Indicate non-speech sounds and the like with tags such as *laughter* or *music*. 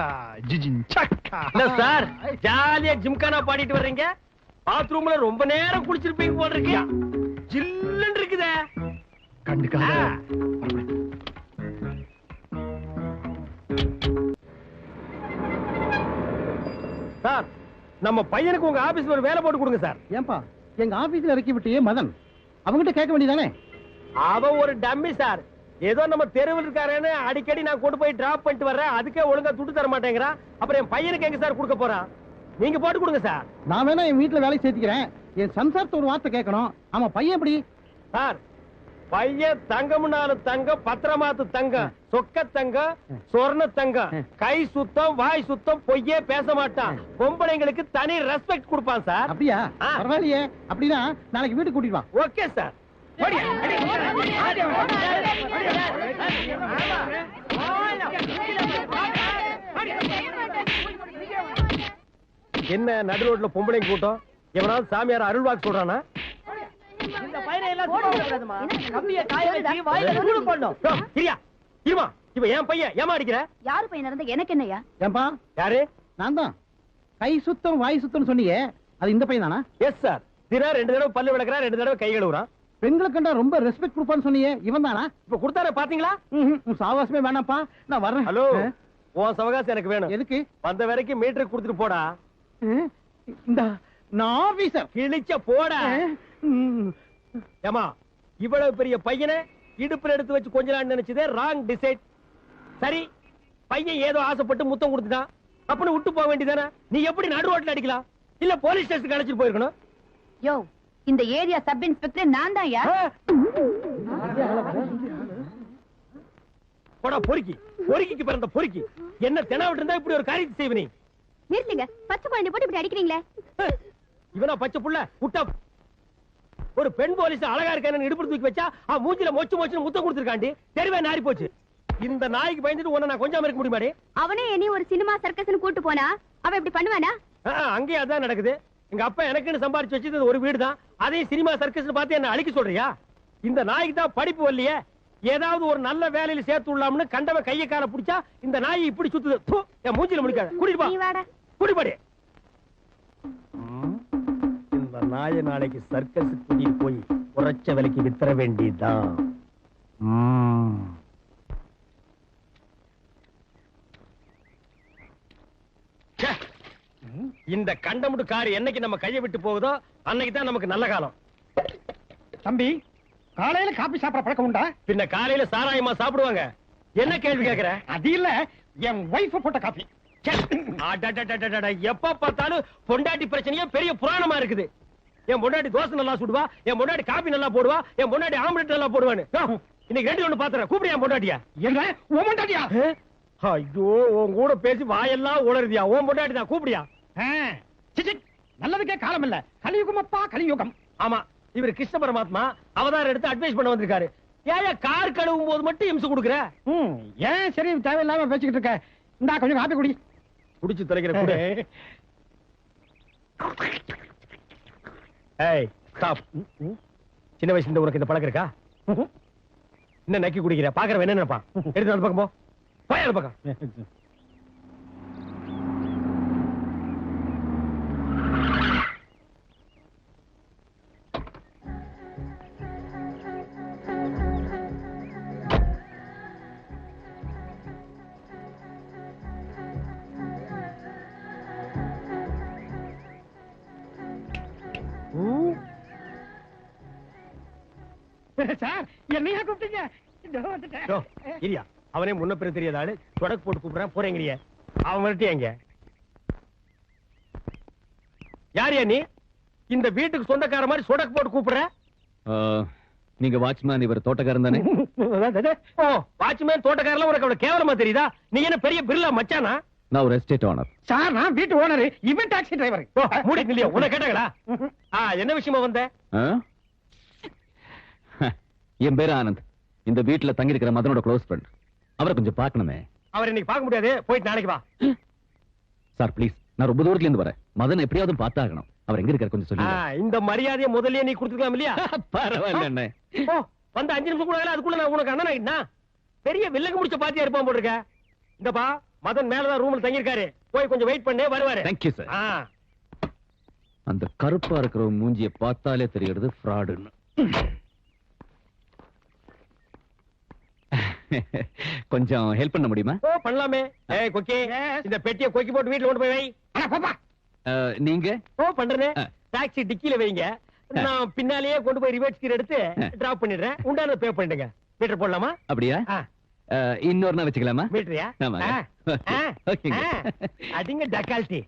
சக்கா ஜிஜின் சக்கா. இல்ல சார். ஜாலியா ஜிம்கானா பாடிட்டு வர்றீங்க? பாத்ரூம்ல ரொம்ப நேரம் குளிச்சிருப்பீங்க போல இருக்கு. ஜில்லுன்னு இருக்குதே. கண்டுக்காத. ஆ. சார் நம்ம பையனுக்கு உங்க ஆபீஸ்ல ஒரு வேலை போட்டு கொடுங்க சார். ஏன்பா எங்க ஆபீஸ்ல இறக்கி விட்டியே மதன். அவங்கிட்ட கேட்க வேண்டியதானே? அவன் ஒரு டம்மி சார். ஏதோ நம்ம தெருவில் இருக்காருன்னு அடிக்கடி நான் கொண்டு போய் டிராப் பண்ணிட்டு வர்றேன். அதுக்கே ஒழுங்கா துட்டு தர மாட்டேங்கிறான் அப்புறம் என் பையனுக்கு எங்க சார் கொடுக்க போறான் நீங்க போட்டு கொடுங்க சார். நான் வேணா என் வீட்டுல வேலைக்கு சேர்த்துக்கிறேன். என் சம்சாரத்தை ஒரு வார்த்தை கேட்கணும். ஆமா பையன் எப்படி? சார் பையன் தங்கம்னாலு தங்கம் பத்திரமாத்து தங்கம் சொக்க தங்கம் சொர்ண தங்கம். கை சுத்தம் வாய் சுத்தம் பொய்யே பேச மாட்டான். பொம்பளைங்களுக்கு தனி ரெஸ்பெக்ட் கொடுப்பான் சார். அப்படியா. பரவாயில்லையே. அப்படின்னா நாளைக்கு வீட்டுக்கு கூட்டிட்டு வா. Okay sir. என்ன நடு ரோட்ல பொம்பளைங்க கூட்டம் எவனாவது சாமியார் அருள்வாக்கு சொல்றானா இரியா, இருமா இவ என் பையன் ஏமா அடிக்கிற யாரு பையன் எனக்கு என்னையா ஏன்பா யாரு நான் தான் கை சுத்தம் வாய் சுத்தம் சொன்னீங்க அது இந்த பையன் தானா எஸ் சார் தினம் ரெண்டு தடவை பல்லு விளக்குறான் ரெண்டு தடவை கை கழுவுறான் பெண்களை கண்டா ரொம்ப ரெஸ்பெக்ட் கொடுப்பான்னு சொன்னீங்க இவன் தானா? இப்ப கொடுத்தார பாத்தீங்களா? சாவாசமே வேணாம்ப்பா. நான் வர்றேன். ஹலோ உன் சவகாசம் எனக்கு வேணும். எதுக்கு? வந்த வரைக்கும் மீட்டர் கொடுத்துட்டு போடா. இந்த நான் ஆபீசர் கிழிச்ச போடா. ஏமா இவ்வளவு பெரிய பையனை இடுப்புல எடுத்து வச்சு கொஞ்ச நாள் நினைச்சதே ராங் டிசைட் சரி பையன் ஏதோ ஆசைப்பட்டு முத்தம் கொடுத்துட்டான். அப்படின்னு விட்டு போக வேண்டியதானே நீ எப்படி நடு ரோட்ல அடிக்கலாம்? இல்ல போலீஸ் ஸ்டேஷனுக்கு அழைச்சிட்டு போயிருக்கணும்? யோ இந்த ஏரியா சப் இன்ஸ்பெக்டர் நான் தான் யா ஆ? போடா பொறுக்கி. பொறுக்கிக்கு பிறந்த பொறுக்கி. என்ன தெனாவிட்டு இருந்தா இப்படி ஒரு காரியத்தை செய்வ நீ நிறுத்துங்க. பச்சை குழந்தை போட்டு இப்படி அடிக்கிறீங்களே? இவனா பச்சை புள்ள? விட்டா ஒரு பெண் போலீஸ் அழகா இருக்கானு இடுப்பு தூக்கி வச்சா அவன் மூஞ்சில மொச்சு மொச்சு முத்தம் கொடுத்துருக்காண்டி தெருவே நாரி போச்சு. இந்த நாய்க்கு பயந்துட்டு உன்னை நான் கொஞ்சம் இருக்க முடியுமாடி? அவனே என்னை ஒரு சினிமா சர்க்கஸ்னு கூட்டு போனா அவன் இப்படி பண்ணுவானா? அங்கேயும் அதான் நடக்குது. எங்க அப்பா எனக்குன்னு சம்பாரிச்சு வச்சது ஒரு வீடு தான் அதையும் சினிமா சர்க்கஸ் பார்த்து என்ன அழிக்க சொல்றியா? இந்த நாய்க்கு தான் படிப்பு வரலையே. ஏதாவது ஒரு நல்ல வேலையில சேர்த்து விடலாம்னு கண்டவன் கைய கால புடிச்சா இந்த நாய் இப்படி சுத்துது. என் மூஞ்சில முடிக்காத கூட்டிட்டு நீ பா. வாடா. குடிபாடி இந்த நாய நாளைக்கு சர்க்கஸ் கூட்டிட்டு போய் குறைச்ச விலைக்கு வித்தர வேண்டியதுதான். இந்த கண்டமுடு கார் என்னைக்கு நம்ம கையை விட்டு போகுதோ அன்னைக்கு தான் நமக்கு நல்ல காலம். தம்பி காலையில காபி சாப்பிட பழக்கம் உண்டா? பின்ன காலையில சாராயமா சாப்பிடுவாங்க. என்ன கேள்வி கேக்குற? அது இல்ல என் ஒய்ஃப் போட்ட காபி எப்ப பார்த்தாலும் பொண்டாட்டி பிரச்சனையே பெரிய புராணமா இருக்குது. என் பொண்டாட்டி தோசை நல்லா சுடுவா என் பொண்டாட்டி காபி நல்லா போடுவா என் பொண்டாட்டி ஆம்லெட் நல்லா போடுவான்னு. இன்னைக்கு ரெண்டு ஒண்ணு பாத்துறேன். கூப்பிடு என் பொண்டாட்டியா. என்ன? ஓமண்டாடியா ஐயோ உன் கூட பேசி வாயெல்லாம் உளருதியா. உன் பொண்டாட்டி தான் கூப்பிடியா? நல்லதுக்கே காலம் இல்ல. கலியுகம் அப்பா கலியுகம். ஆமா இவர் கிருஷ்ண பரமாத்மா அவதாரம் எடுத்து அட்வைஸ் பண்ண வந்திருக்காரு. ஏன் கார் கழுவும் போது மட்டும் இம்சு கொடுக்குற? ம், ஏன் சரி தேவையில்லாம பேசிக்கிட்டு இருக்க? இந்தா கொஞ்சம் காப்பி குடி. குடிச்சு தொலைக்கிற கூட. *laughs* ஏய் ஸ்டாப் சின்ன வயசுல இருந்து உனக்கு இந்த பழக்கம் இருக்கா? என்ன நக்கி குடிக்கிற? பாக்குறவன் என்ன நினைப்பான்? எடுத்து அந்த பக்கம் போ. போய் அந்த பக்கம். *laughs* சார் என்னையா கூப்பிட்டீங்க? இரியா அவனே முன்ன பிற தெரியாத ஆளு. தொடக்கு போட்டு கூப்பிடுறான் போறேங்கிறிய அவன் வரட்டி எங்க? யாரியா நீ? இந்த வீட்டுக்கு சொந்தக்கார மாதிரி சொடக்கு போட்டு கூப்பிடுற? நீங்க வாட்ச்மேன் இவர் தோட்டக்காரன் தானே? *laughs* ஓ வாட்ச்மேன் தோட்டக்காரலாம் உனக்கு அவ்வளவு கேவலமா தெரியுதா? நீ என்ன பெரிய பிர்லா மச்சானா? நான் ஒரு எஸ்டேட் ஓனர் சார் நான் வீட்டு ஓனர் இவன் டாக்ஸி டிரைவர் ஓ, மூடி இல்லையா உன்னை கேட்டாங்களா? என்ன விஷயமா வந்த? என் பேரு ஆனந்த். இந்த வீட்டுல தங்கி இருக்கிற மதனோட க்ளோஸ் ஃப்ரெண்ட் அவரை கொஞ்சம் பார்க்கணுமே. அவர் இன்னைக்கு பார்க்க முடியாது. போயிட்டு நாளைக்கு வா. சார் ப்ளீஸ் நான் ரொம்ப தூரத்துல இருந்து வரேன். மதன் எப்படியாவது பார்த்தாகணும். அவர் எங்க இருக்காரு கொஞ்சம் சொல்லுங்க. இந்த மரியாதையை முதல்லயே நீ கொடுத்துக்கலாம் இல்லையா? *laughs* பரவாயில்ல அண்ணே. ஓ வந்து அஞ்சு நிமிஷம் கூட அதுக்குள்ள நான் உனக்கு அண்ணன் ஆயிட்டா பெரிய வில்லங்க முடிச்ச பாத்தியா இருப்பான் போட்டிருக்க? இந்தப்பா மதன் மேலதான் ரூம்ல தங்கியிருக்காரு. போய் கொஞ்சம் வெயிட் பண்ணே வருவாரு. தேங்க்யூ சார் அந்த கருப்பா இருக்கிற மூஞ்சிய பார்த்தாலே தெரியுது ஃப்ராடுன்னு கொஞ்சம் ஹெல்ப் பண்ண முடியுமா? ஓ பண்ணலாமே. ஏய் கொக்கி இந்த பெட்டியை கொக்கி போட்டு வீட்டுல கொண்டு போய் வை. அட, போப்பா. நீங்க? ஓ பண்றேனே. டாக்ஸி டிக்கில வைங்க. நான் பின்னாலேயே கொண்டு போய் ரிவர்ஸ் கீர் எடுத்து. டிராப் பண்ணிடுறேன். உண்டான பே பண்ணிடுங்க. மீட்டர் போடலாமா? அப்படியா? இன்னொரு நாள் வச்சுக்கலாமா? மீட்டரியா ஆமாங்க. ஆ, ஆ, ஓகேங்க. ஆ. அடிங்க டக்கால்ட்டி